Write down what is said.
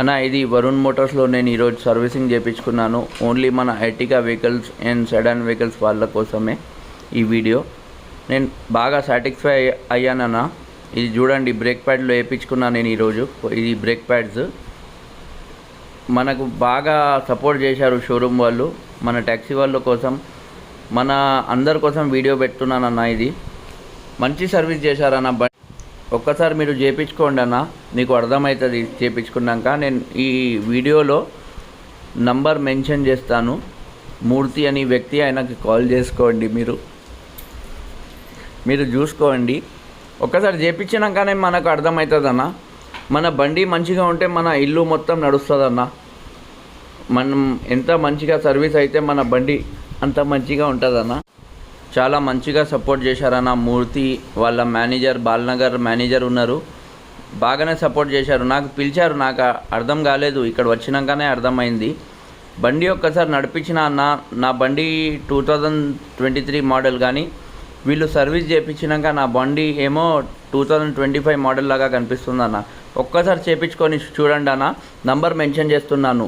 అన్న ఇది వరుణ్ మోటార్స్లో నేను ఈరోజు సర్వీసింగ్ చేయించుకున్నాను ఓన్లీ మన Ertiga vehicles and sedan vehicles వాళ్ళ కోసమే ఈ వీడియో. నేను బాగా సాటిస్ఫై అయ్యానన్నా. ఇది చూడండి బ్రేక్ ప్యాడ్లో వేయించుకున్నాను నేను ఈరోజు. ఇది బ్రేక్ ప్యాడ్స్. మనకు బాగా సపోర్ట్ చేశారు షోరూమ్ వాళ్ళు. మన ట్యాక్సీ వాళ్ళ కోసం మన అందరి కోసం వీడియో పెడుతున్నానన్న ఇది. మంచి సర్వీస్ చేశారన్న బ ఒక్కసారి మీరు చేయించుకోండి అన్న. నీకు అర్థమవుతుంది చేయించుకున్నాక నేను ఈ వీడియోలో నంబర్ మెన్షన్ చేస్తాను. మూర్తి అని వ్యక్తి ఆయనకి కాల్ చేసుకోండి మీరు. మీరు చూసుకోండి. ఒక్కసారి చేయించినాకనే మనకు అర్థమవుతుందన్న మన బండి మంచిగా ఉంటే మన ఇల్లు మొత్తం నడుస్తుందన్న మనం ఎంత మంచిగా సర్వీస్ అయితే మన బండి అంత మంచిగా ఉంటుందన్న. చాలా మంచిగా సపోర్ట్ చేశారన్న మూర్తి వాళ్ళ మేనేజర్ బాలనగర్ మేనేజర్ ఉన్నారు. బాగానే సపోర్ట్ చేశారు. నాకు పిలిచారు నాకు అర్థం కాలేదు. ఇక్కడ వచ్చినాకనే అర్థమైంది. బండి ఒక్కసారి నడిపించిన అన్న నా బండి two thousand twenty three model కానీ వీళ్ళు సర్వీస్ చేయించినాక నా బండి ఏమో two thousand twenty five model లాగా కనిపిస్తుంది అన్న. ఒక్కసారి చేయించుకొని చూడండి అన్న. నంబర్ మెన్షన్ చేస్తున్నాను.